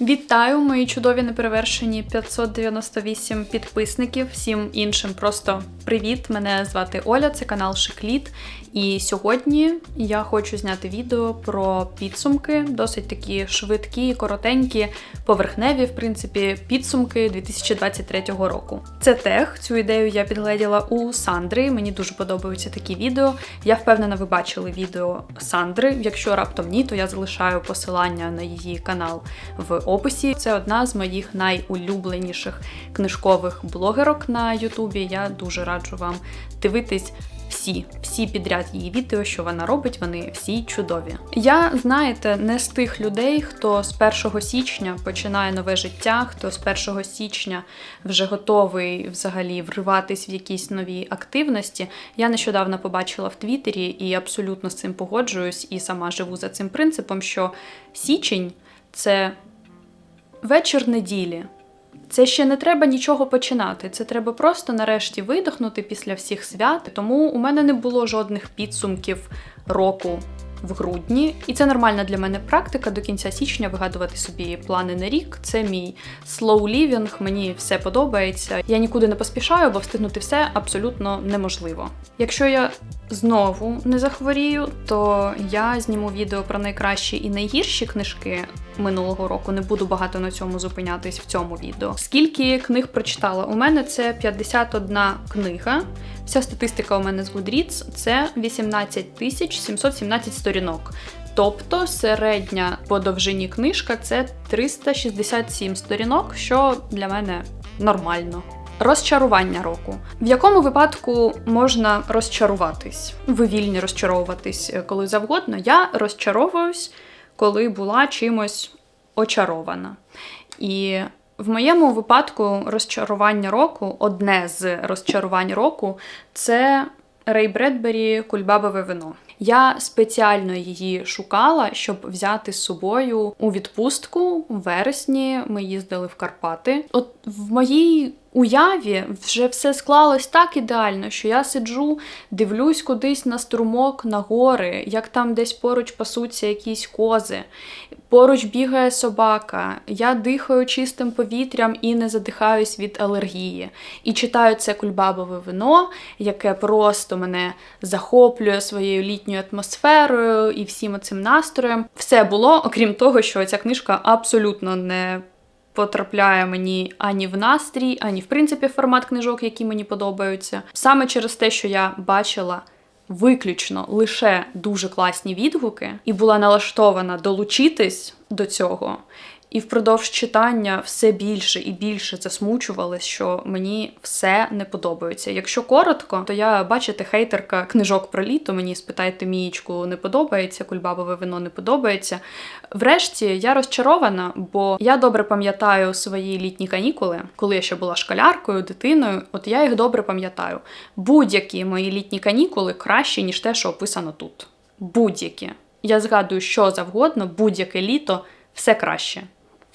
Вітаю, мої чудові неперевершені 598 підписників. Всім іншим просто привіт! Мене звати Оля, це канал Шикліт. І сьогодні я хочу зняти відео про підсумки, досить такі швидкі, коротенькі, поверхневі, в принципі, підсумки 2023 року. Це тех. Цю ідею я підгледіла у Сандри. Мені дуже подобаються такі відео. Я впевнена, ви бачили відео Сандри. Якщо раптом ні, то я залишаю посилання на її канал в описі. Це одна з моїх найулюбленіших книжкових блогерок на Ютубі. Я дуже раджу вам дивитись. Всі, всі підряд її відео, що вона робить, вони всі чудові. Я, знаєте, не з тих людей, хто з 1 січня починає нове життя, хто з 1 січня вже готовий взагалі вриватись в якісь нові активності. Я нещодавно побачила в Твіттері і абсолютно з цим погоджуюсь, і сама живу за цим принципом, що січень це вечір неділі. Це ще не треба нічого починати. Це треба просто нарешті видихнути після всіх свят. Тому у мене не було жодних підсумків року в грудні, і це нормальна для мене практика до кінця січня вигадувати собі плани на рік. Це мій slow living, мені все подобається. Я нікуди не поспішаю, бо встигнути все абсолютно неможливо. Якщо я знову не захворію, то я зніму відео про найкращі і найгірші книжки минулого року. Не буду багато на цьому зупинятись в цьому відео. Скільки книг прочитала? У мене це 51 книга. Вся статистика у мене з Goodreads – це 18 тисяч 717 сторінок. Тобто середня по довжині книжка це 367 сторінок, що для мене нормально. Розчарування року. В якому випадку можна розчаруватись? Ви вільні розчаровуватись е, коли завгодно. Я розчаровуюсь, коли була чимось очарована. І в моєму випадку розчарування року, одне з розчарувань року, це Рей Бредбері Кульбабове вино. Я спеціально її шукала, щоб взяти з собою у відпустку в вересні. Ми їздили в Карпати. От в моїй уяві вже все склалось так ідеально, що я сиджу, дивлюсь кудись на струмок, на гори, як там десь поруч пасуться якісь кози, поруч бігає собака, я дихаю чистим повітрям і не задихаюсь від алергії. І читаю це кульбабове вино, яке просто мене захоплює своєю літньою атмосферою і всім цим настроєм. Все було, окрім того, що ця книжка абсолютно не потрапляє мені ані в настрій, ані в принципі формат книжок, які мені подобаються. Саме через те, що я бачила. Виключно лише дуже класні відгуки, і була налаштована долучитись до цього. І впродовж читання все більше і більше засмучувалось, що мені все не подобається. Якщо коротко, то я, бачите, хейтерка книжок про літо. Мені спитайте, мієчку не подобається, кульбабове вино не подобається. Врешті я розчарована, бо я добре пам'ятаю свої літні канікули, коли я ще була школяркою, дитиною. От я їх добре пам'ятаю. Будь-які мої літні канікули кращі, ніж те, що описано тут. Будь-які. Я згадую, що завгодно, будь-яке літо все краще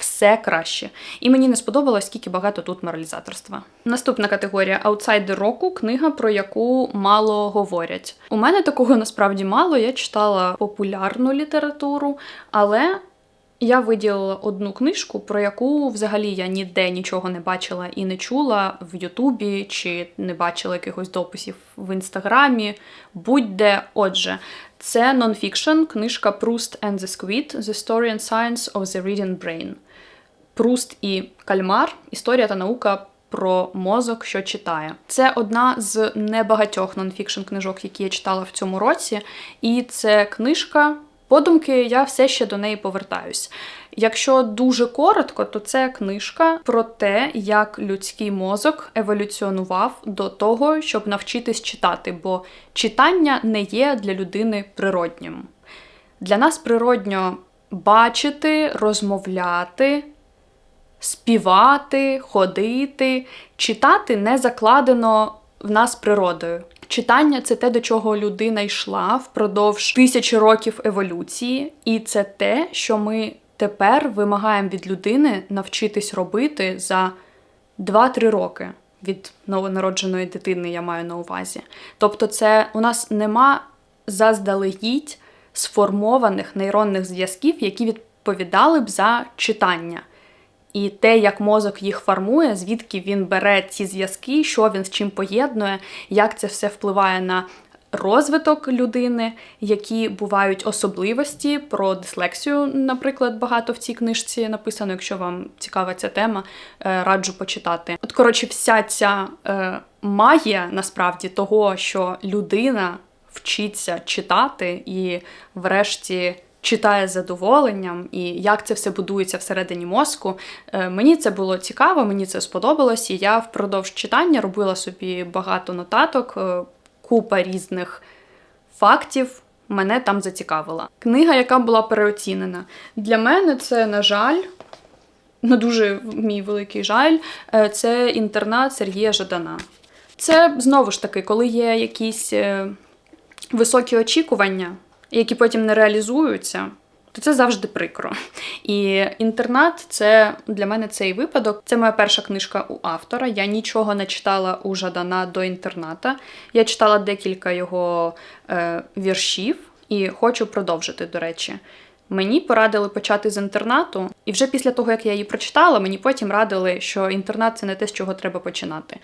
все краще. І мені не сподобалось, скільки багато тут моралізаторства. Наступна категорія аутсайдер року книга, про яку мало говорять. У мене такого насправді мало. Я читала популярну літературу, але. Я виділила одну книжку, про яку взагалі я ніде нічого не бачила і не чула в Ютубі, чи не бачила якихось дописів в інстаграмі. Будь-де. Отже, це нонфікшн, книжка Proust and the Squid – The Story and Science of the Reading Brain. Пруст і Кальмар історія та наука про мозок, що читає. Це одна з небагатьох нонфікшн книжок, які я читала в цьому році. І це книжка. Подумки, я все ще до неї повертаюсь. Якщо дуже коротко, то це книжка про те, як людський мозок еволюціонував до того, щоб навчитись читати, бо читання не є для людини природнім. Для нас природньо бачити, розмовляти, співати, ходити, читати не закладено в нас природою. Читання це те, до чого людина йшла впродовж тисячі років еволюції, і це те, що ми тепер вимагаємо від людини навчитись робити за 2-3 роки від новонародженої дитини, я маю на увазі. Тобто, це у нас нема заздалегідь сформованих нейронних зв'язків, які відповідали б за читання. І те, як мозок їх формує, звідки він бере ці зв'язки, що він з чим поєднує, як це все впливає на розвиток людини, які бувають особливості про дислексію, наприклад, багато в цій книжці написано. Якщо вам цікава ця тема, е, раджу почитати. От, коротше, вся ця е, магія насправді того, що людина вчиться читати і, врешті, читає з задоволенням, і як це все будується всередині мозку. Е, мені це було цікаво, мені це сподобалось, і я впродовж читання робила собі багато нотаток, е, купа різних фактів. Мене там зацікавила. Книга, яка була переоцінена. Для мене це, на жаль, на дуже мій великий жаль, е, це інтернат Сергія Жадана. Це знову ж таки, коли є якісь високі очікування, які потім не реалізуються, то це завжди прикро. І інтернат це для мене цей випадок. Це моя перша книжка у автора. Я нічого не читала у Жадана до інтерната. Я читала декілька його е, віршів і хочу продовжити, до речі. Мені порадили почати з інтернату, і вже після того, як я її прочитала, мені потім радили, що інтернат це не те, з чого треба починати.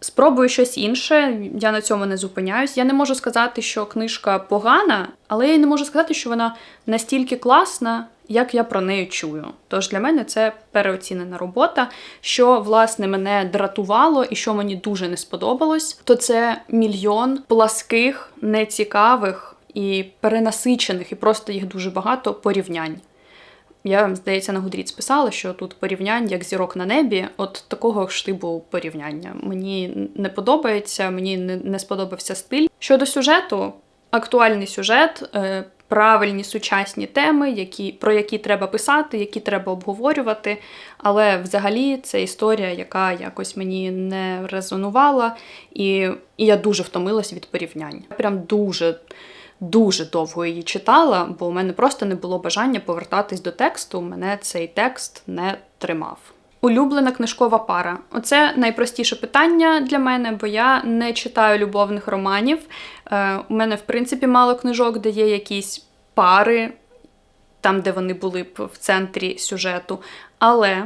Спробую щось інше, я на цьому не зупиняюсь. Я не можу сказати, що книжка погана, але я не можу сказати, що вона настільки класна, як я про неї чую. Тож для мене це переоцінена робота. Що власне мене дратувало і що мені дуже не сподобалось, то це мільйон пласких, нецікавих і перенасичених, і просто їх дуже багато порівнянь. Я, здається, на Гудріц писала, що тут порівняння як зірок на небі, от такого ж типу порівняння. Мені не подобається, мені не, не сподобався стиль. Щодо сюжету, актуальний сюжет, е, правильні сучасні теми, які, про які треба писати, які треба обговорювати. Але взагалі це історія, яка якось мені не резонувала, і, і я дуже втомилась від порівнянь. Прям дуже дуже довго її читала, бо у мене просто не було бажання повертатись до тексту. Мене цей текст не тримав. Улюблена книжкова пара. Оце найпростіше питання для мене, бо я не читаю любовних романів. Е, У мене, в принципі, мало книжок, де є якісь пари, там, де вони були б в центрі сюжету. Але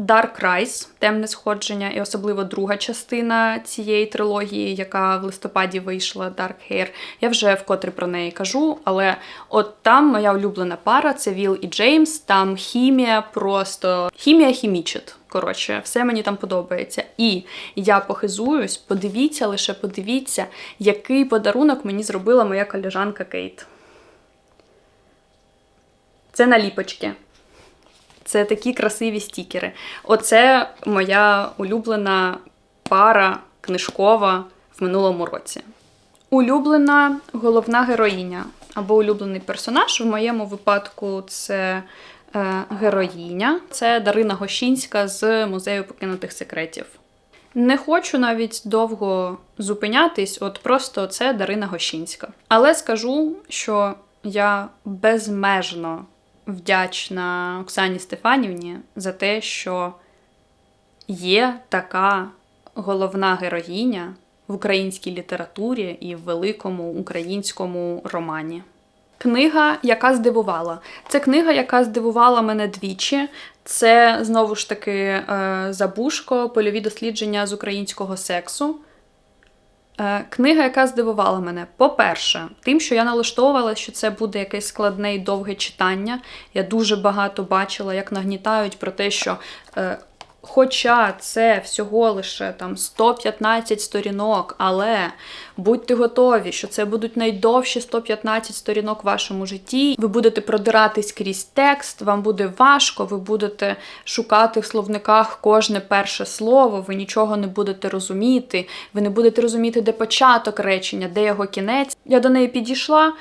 Dark Rise, темне сходження, і особливо друга частина цієї трилогії, яка в листопаді вийшла Dark Hair. Я вже вкотре про неї кажу, але от там моя улюблена пара це Віл і Джеймс. Там хімія просто хімія хімічить. Коротше, все мені там подобається. І я похизуюсь, подивіться, лише подивіться, який подарунок мені зробила моя колежанка Кейт. Це наліпочки. Це такі красиві стікери. Оце моя улюблена пара книжкова в минулому році. Улюблена головна героїня або улюблений персонаж. В моєму випадку це е, героїня, це Дарина Гощинська з музею покинутих секретів. Не хочу навіть довго зупинятись, от просто це Дарина Гощинська. Але скажу, що я безмежно вдячна Оксані Стефанівні за те, що є така головна героїня в українській літературі і в великому українському романі. Книга, яка здивувала. Це книга, яка здивувала мене двічі. Це знову ж таки е, Забушко, польові дослідження з українського сексу. Е, книга, яка здивувала мене, по-перше, тим, що я налаштовувала, що це буде якесь складне і довге читання. Я дуже багато бачила, як нагнітають про те, що е, Хоча це всього лише там 115 сторінок, але будьте готові, що це будуть найдовші 115 сторінок в вашому житті. Ви будете продиратись крізь текст, вам буде важко, ви будете шукати в словниках кожне перше слово, ви нічого не будете розуміти, ви не будете розуміти, де початок речення, де його кінець. Я до неї підійшла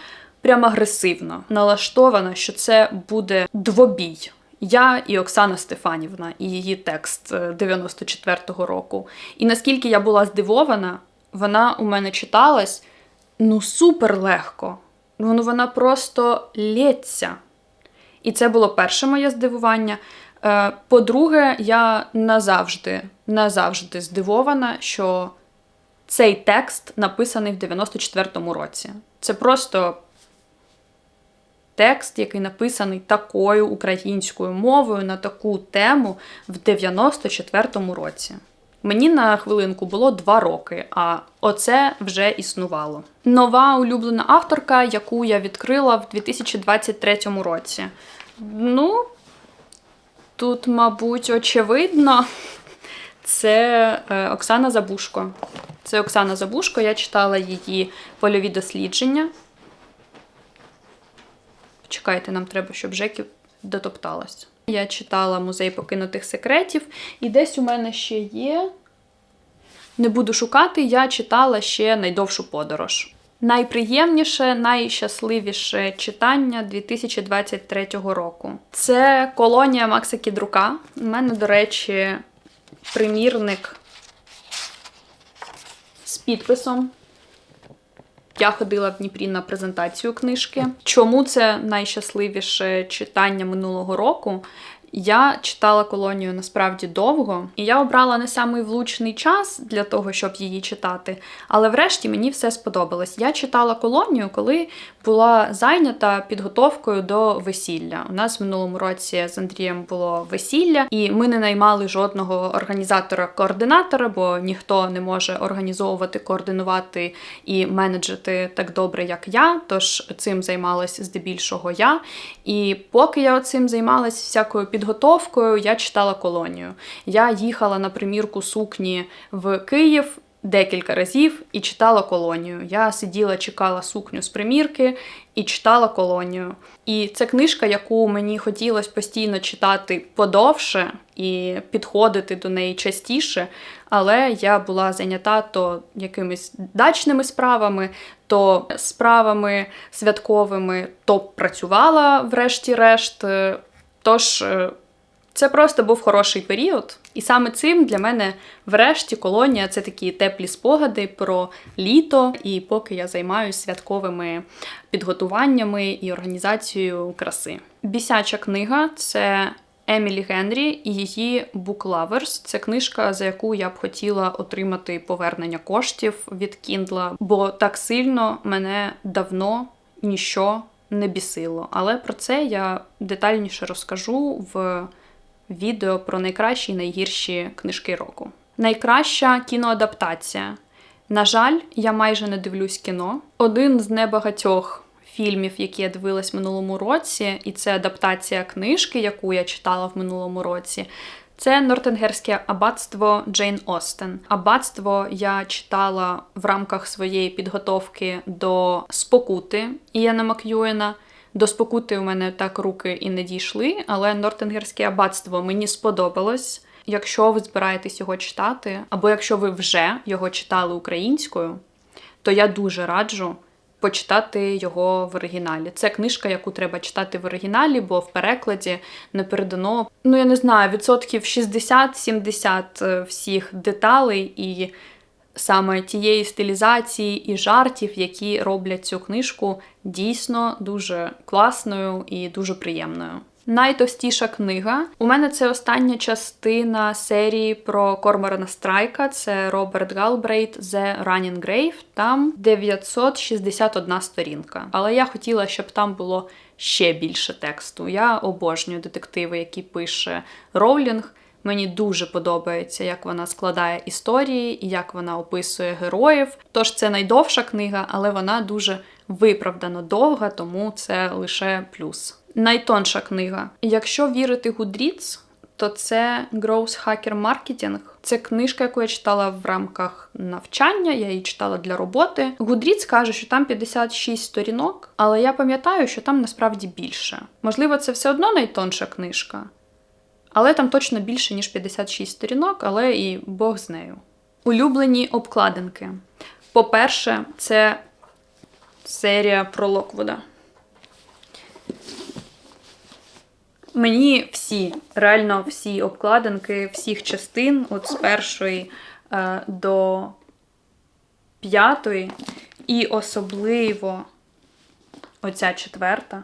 прямо агресивно, налаштована, що це буде двобій. Я і Оксана Стефанівна, і її текст 94-го е, року. І наскільки я була здивована, вона у мене читалась ну супер легко. Ну, вона просто лється. І це було перше моє здивування. Е, по-друге, я назавжди, назавжди здивована, що цей текст написаний в 94-му році. Це просто текст, який написаний такою українською мовою на таку тему в 94-му році. Мені на хвилинку було два роки, а оце вже існувало. Нова улюблена авторка, яку я відкрила в 2023 році. Ну, тут, мабуть, очевидно, це е, Оксана Забушко. Це Оксана Забушко, я читала її польові дослідження. Чекайте, нам треба, щоб Жеків дотопталась. Я читала музей покинутих секретів, і десь у мене ще є. Не буду шукати, я читала ще найдовшу подорож. Найприємніше, найщасливіше читання 2023 року. Це колонія Макса Кідрука. У мене, до речі, примірник з підписом. Я ходила в Дніпрі на презентацію книжки. Чому це найщасливіше читання минулого року? Я читала колонію насправді довго, і я обрала не самий влучний час для того, щоб її читати. Але врешті мені все сподобалось. Я читала колонію, коли була зайнята підготовкою до весілля. У нас в минулому році з Андрієм було весілля, і ми не наймали жодного організатора-координатора, бо ніхто не може організовувати, координувати і менеджити так добре, як я. Тож цим займалась здебільшого я. І поки я цим займалась всякою підготовкою, я читала колонію. Я їхала на примірку сукні в Київ. Декілька разів і читала колонію. Я сиділа, чекала сукню з примірки і читала колонію. І це книжка, яку мені хотілося постійно читати подовше і підходити до неї частіше. Але я була зайнята то якимись дачними справами, то справами святковими, то працювала, врешті-решт. Тож е, це просто був хороший період. І саме цим для мене, врешті, колонія це такі теплі спогади про літо, і поки я займаюся святковими підготуваннями і організацією краси. Бісяча книга це Емілі Генрі і її Book Lovers. Це книжка, за яку я б хотіла отримати повернення коштів від Кіндла, бо так сильно мене давно ніщо не бісило. Але про це я детальніше розкажу в відео про найкращі і найгірші книжки року. Найкраща кіноадаптація. На жаль, я майже не дивлюсь кіно. Один з небагатьох фільмів, які я дивилась в минулому році, і це адаптація книжки, яку я читала в минулому році. Це Нортенгерське аббатство Джейн Остен. Аббатство я читала в рамках своєї підготовки до спокути Іяна Мак'юена. До спокути у мене так руки і не дійшли, але Нортенгерське аббатство мені сподобалось. Якщо ви збираєтесь його читати, або якщо ви вже його читали українською, то я дуже раджу почитати його в оригіналі. Це книжка, яку треба читати в оригіналі, бо в перекладі не передано, ну я не знаю, відсотків 60-70 е, всіх деталей і саме тієї стилізації і жартів, які роблять цю книжку дійсно дуже класною і дуже приємною. Найтовстіша книга. У мене це остання частина серії про Корморана Страйка. Це Роберт Галбрейт The Running Grave. Там 961 сторінка. Але я хотіла, щоб там було ще більше тексту. Я обожнюю детективи, які пише Роулінг. Мені дуже подобається, як вона складає історії і як вона описує героїв. Тож це найдовша книга, але вона дуже виправдано довга, тому це лише плюс. Найтонша книга. Якщо вірити Goodreads, то це Growth Hacker Marketing. Це книжка, яку я читала в рамках навчання, я її читала для роботи. Goodreads каже, що там 56 сторінок, але я пам'ятаю, що там насправді більше. Можливо, це все одно найтонша книжка, але там точно більше, ніж 56 сторінок, але і Бог з нею. Улюблені обкладинки. По-перше, це серія про Локвуда. Мені всі, реально всі обкладинки всіх частин, от з першої е, до п'ятої, і особливо оця четверта.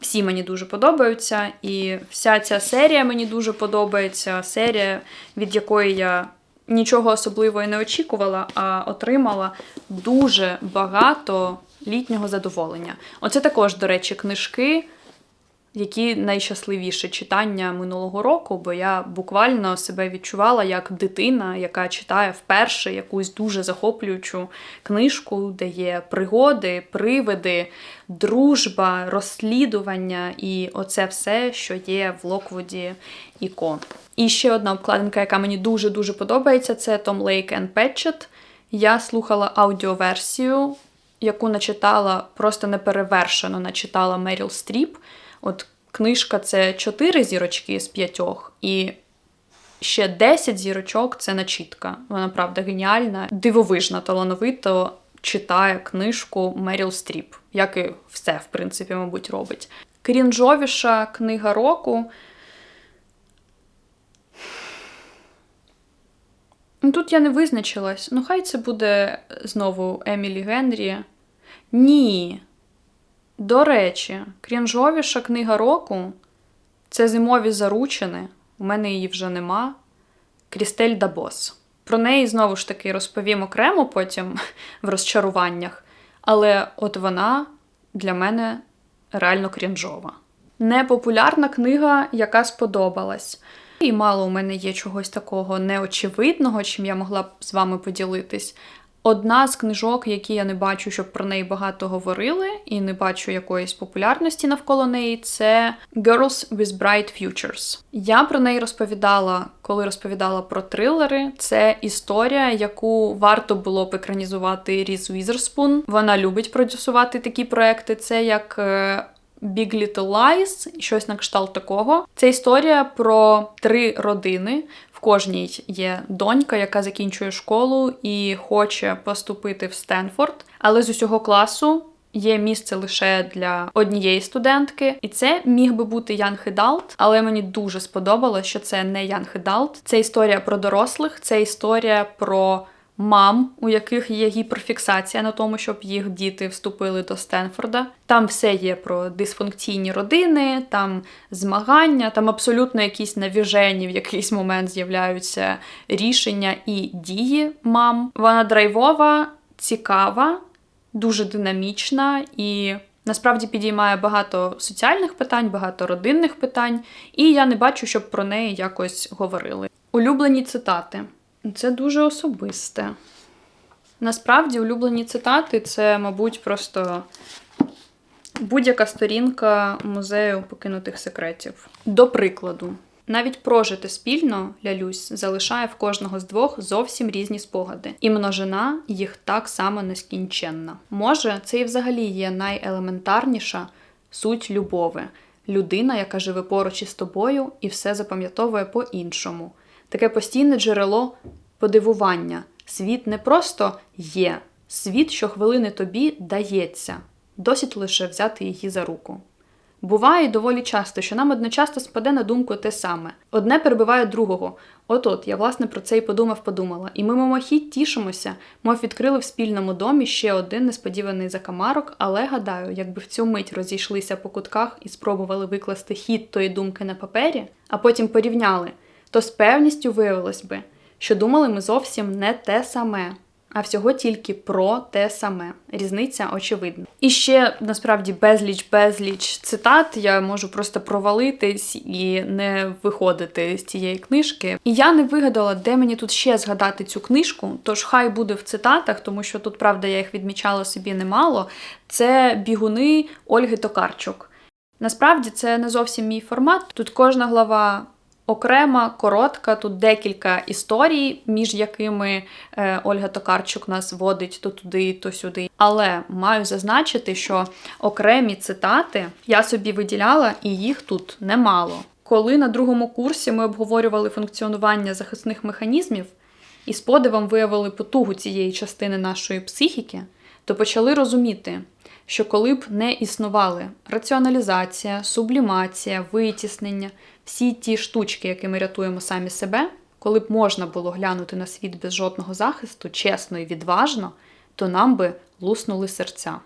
Всі мені дуже подобаються, і вся ця серія мені дуже подобається. Серія, від якої я нічого особливого не очікувала, а отримала дуже багато літнього задоволення. Оце також, до речі, книжки які найщасливіше читання минулого року, бо я буквально себе відчувала як дитина, яка читає вперше якусь дуже захоплюючу книжку, де є пригоди, привиди, дружба, розслідування і оце все, що є в Локвуді Ко. І ще одна обкладинка, яка мені дуже-дуже подобається, це Том Лейк and Петчет. Я слухала аудіоверсію, яку начитала, просто неперевершено начитала Меріл Стріп. От книжка це 4 зірочки з п'ятьох, і ще 10 зірочок це начітка. Вона правда геніальна, дивовижна, талановито читає книжку Меріл Стріп, як і все, в принципі, мабуть, робить. Крінжовіша книга року. Ну, Тут я не визначилась. Ну, хай це буде знову Емілі Генрі. Ні. До речі, крінжовіша книга року це зимові заручини. У мене її вже нема. Крістель Дабос. Про неї знову ж таки розповім окремо потім в розчаруваннях. Але от вона для мене реально крінжова. Непопулярна книга, яка сподобалась. І мало у мене є чогось такого неочевидного, чим я могла б з вами поділитись. Одна з книжок, які я не бачу, щоб про неї багато говорили, і не бачу якоїсь популярності навколо неї, це Girls with Bright Futures. Я про неї розповідала, коли розповідала про трилери. Це історія, яку варто було б екранізувати Різ Візерспун. Вона любить продюсувати такі проекти. Це як. Е, Big Little Lies, щось на кшталт такого. Це історія про три родини, кожній є донька, яка закінчує школу і хоче поступити в Стенфорд, але з усього класу. Є місце лише для однієї студентки, і це міг би бути Ян Хедалт, але мені дуже сподобалося, що це не Ян Хедалт. Це історія про дорослих, це історія про мам, у яких є гіперфіксація на тому, щоб їх діти вступили до Стенфорда. Там все є про дисфункційні родини, там змагання, там абсолютно якісь навіжені в якийсь момент з'являються рішення і дії мам. Вона драйвова, цікава, дуже динамічна і. Насправді підіймає багато соціальних питань, багато родинних питань, і я не бачу, щоб про неї якось говорили. Улюблені цитати. Це дуже особисте. Насправді, улюблені цитати це, мабуть, просто будь-яка сторінка музею покинутих секретів. До прикладу, навіть прожити спільно лялюсь залишає в кожного з двох зовсім різні спогади, і множина їх так само нескінченна. Може, це і взагалі є найелементарніша суть любови людина, яка живе поруч із тобою і все запам'ятовує по-іншому таке постійне джерело подивування. Світ не просто є, світ щохвилини тобі дається, досить лише взяти її за руку. Буває доволі часто, що нам одночасно спаде на думку те саме. Одне перебиває другого. От-от, я власне про це і подумав-подумала. І ми мимохідь тішимося, мов відкрили в спільному домі ще один несподіваний закамарок, але гадаю, якби в цю мить розійшлися по кутках і спробували викласти хід тої думки на папері, а потім порівняли то з певністю виявилось би, що думали ми зовсім не те саме, а всього тільки про те саме. Різниця очевидна. І ще насправді безліч, безліч цитат. Я можу просто провалитись і не виходити з цієї книжки. І я не вигадала, де мені тут ще згадати цю книжку, тож хай буде в цитатах, тому що тут, правда, я їх відмічала собі немало. Це бігуни Ольги Токарчук. Насправді це не зовсім мій формат. Тут кожна глава Окрема, коротка, тут декілька історій, між якими е, Ольга Токарчук нас водить то туди, то сюди. Але маю зазначити, що окремі цитати я собі виділяла, і їх тут немало. Коли на другому курсі ми обговорювали функціонування захисних механізмів і з подивом виявили потугу цієї частини нашої психіки, то почали розуміти, що коли б не існували раціоналізація, сублімація, витіснення всі ті штучки, якими рятуємо самі себе, коли б можна було глянути на світ без жодного захисту, чесно і відважно, то нам би луснули серця.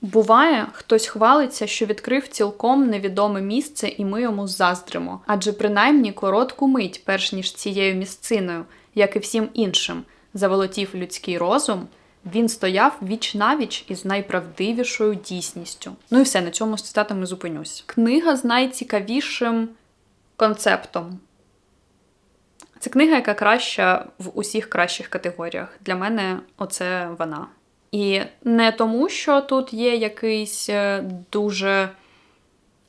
Буває, хтось хвалиться, що відкрив цілком невідоме місце, і ми йому заздримо, адже принаймні коротку мить, перш ніж цією місциною, як і всім іншим, заволотів людський розум, Він стояв віч навіч із найправдивішою дійсністю. Ну і все, на цьому з цитатами зупинюсь. Книга з найцікавішим концептом. Це книга, яка краща в усіх кращих категоріях. Для мене оце вона. І не тому, що тут є якийсь е, дуже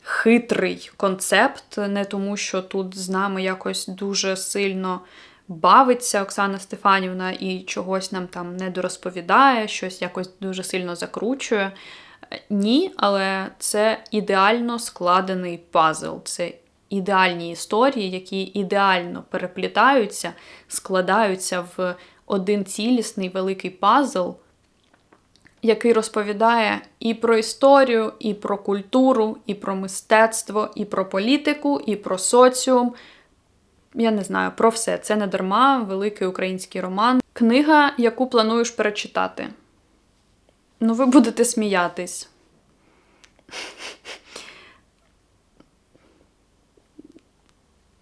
хитрий концепт, не тому, що тут з нами якось дуже сильно бавиться Оксана Стефанівна і чогось нам там не дорозповідає, щось якось дуже сильно закручує. Ні, але це ідеально складений пазл. Це ідеальні історії, які ідеально переплітаються, складаються в один цілісний великий пазл, який розповідає і про історію, і про культуру, і про мистецтво, і про політику, і про соціум. Я не знаю, про все. Це не дарма, великий український роман. Книга, яку плануєш перечитати. Ну, ви будете сміятись.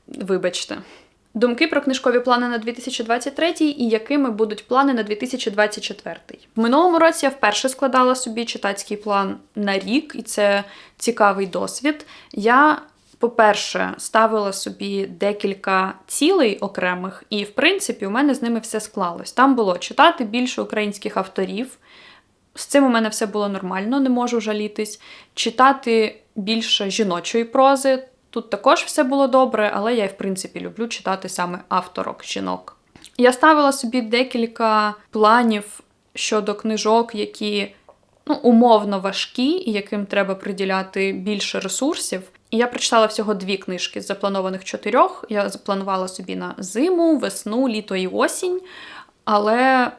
Вибачте. Думки про книжкові плани на 2023 і якими будуть плани на 2024. В минулому році я вперше складала собі читацький план на рік, і це цікавий досвід. Я, по-перше, ставила собі декілька цілей окремих, і, в принципі, у мене з ними все склалось. Там було читати більше українських авторів. З цим у мене все було нормально, не можу жалітись. Читати більше жіночої прози. Тут також все було добре, але я, в принципі, люблю читати саме авторок жінок. Я ставила собі декілька планів щодо книжок, які ну, умовно важкі і яким треба приділяти більше ресурсів. І я прочитала всього дві книжки з запланованих чотирьох. Я запланувала собі на зиму, весну, літо і осінь. Але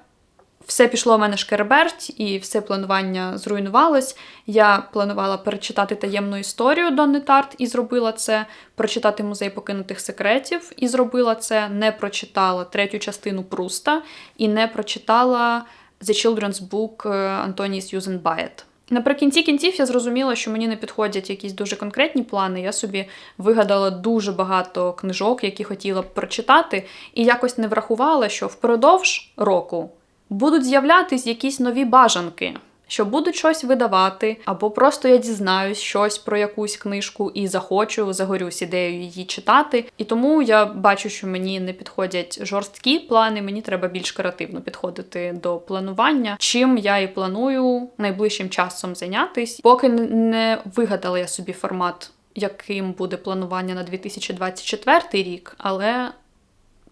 все пішло у мене шкерберть, і все планування зруйнувалось. Я планувала перечитати таємну історію Донни Тарт і зробила це, прочитати музей покинутих секретів і зробила це, не прочитала третю частину Пруста і не прочитала The Children's Book Антонії Сьюзен Байет. Наприкінці кінців я зрозуміла, що мені не підходять якісь дуже конкретні плани. Я собі вигадала дуже багато книжок, які хотіла б прочитати, і якось не врахувала, що впродовж року будуть з'являтись якісь нові бажанки, що будуть щось видавати, або просто я дізнаюсь щось про якусь книжку і захочу, загорюсь ідеєю її читати. І тому я бачу, що мені не підходять жорсткі плани, мені треба більш креативно підходити до планування, чим я і планую найближчим часом зайнятись, поки не вигадала я собі формат. Яким буде планування на 2024 рік, але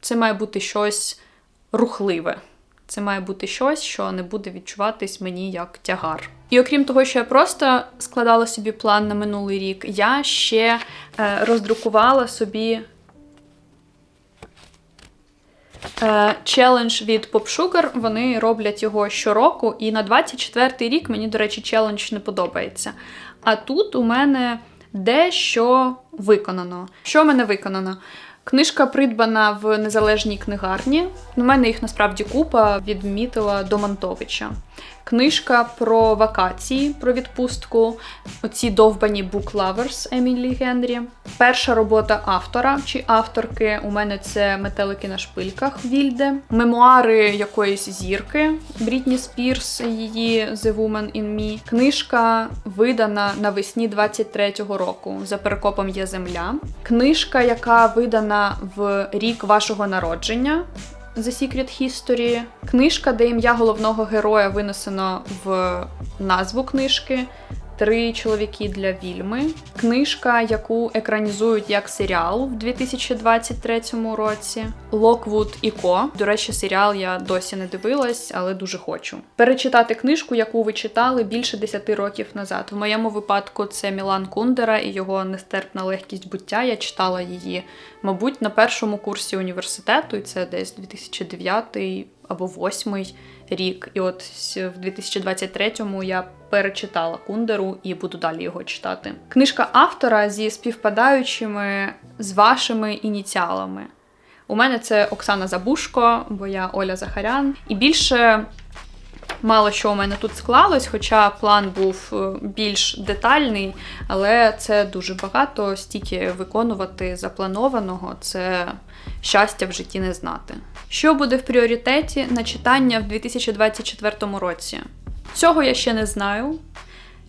це має бути щось рухливе. Це має бути щось, що не буде відчуватись мені як тягар. І окрім того, що я просто складала собі план на минулий рік, я ще е, роздрукувала собі е, челендж від Pop Sugar. Вони роблять його щороку, і на 24-й рік мені, до речі, челендж не подобається. А тут у мене дещо виконано. Що в мене виконано? Книжка придбана в незалежній книгарні. У мене їх насправді купа відмітила до Мантовича. Книжка про вакації, про відпустку. Оці довбані Book Lovers Емілі Генрі. Перша робота автора чи авторки. У мене це метелики на шпильках Вільде. Мемуари якоїсь зірки Брітні Спірс, її The Woman in Me. Книжка видана навесні 23-го року. За перекопом є земля. Книжка, яка видана в рік вашого народження. The Secret History. Книжка, де ім'я головного героя винесено в назву книжки. Три чоловіки для вільми. Книжка, яку екранізують як серіал в 2023 році. Локвуд і Ко. До речі, серіал я досі не дивилась, але дуже хочу. Перечитати книжку, яку ви читали більше 10 років назад. В моєму випадку це Мілан Кундера і його нестерпна легкість буття. Я читала її, мабуть, на першому курсі університету, і це десь 2009 або 2008 рік. І от в 2023-му я перечитала Кундеру і буду далі його читати. Книжка автора зі співпадаючими з вашими ініціалами. У мене це Оксана Забушко, бо я Оля Захарян. І більше Мало що у мене тут склалось, хоча план був е, більш детальний, але це дуже багато, стільки виконувати запланованого це щастя в житті не знати. Що буде в пріоритеті на читання в 2024 році? Цього я ще не знаю.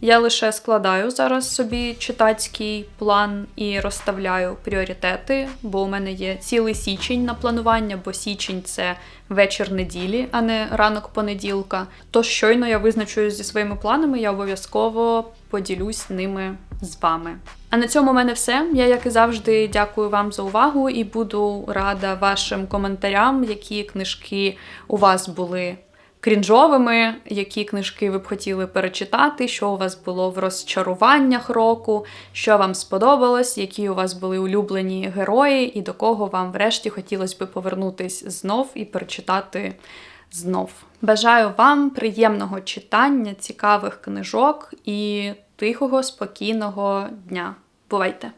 Я лише складаю зараз собі читацький план і розставляю пріоритети, бо у мене є цілий січень на планування, бо січень це вечір неділі, а не ранок понеділка. Тож щойно я визначуюсь зі своїми планами, я обов'язково поділюсь ними з вами. А на цьому в мене все. Я, як і завжди, дякую вам за увагу і буду рада вашим коментарям, які книжки у вас були крінжовими, які книжки ви б хотіли перечитати, що у вас було в розчаруваннях року, що вам сподобалось, які у вас були улюблені герої, і до кого вам врешті хотілося б повернутись знов і перечитати знов. Бажаю вам приємного читання, цікавих книжок і тихого, спокійного дня. Бувайте!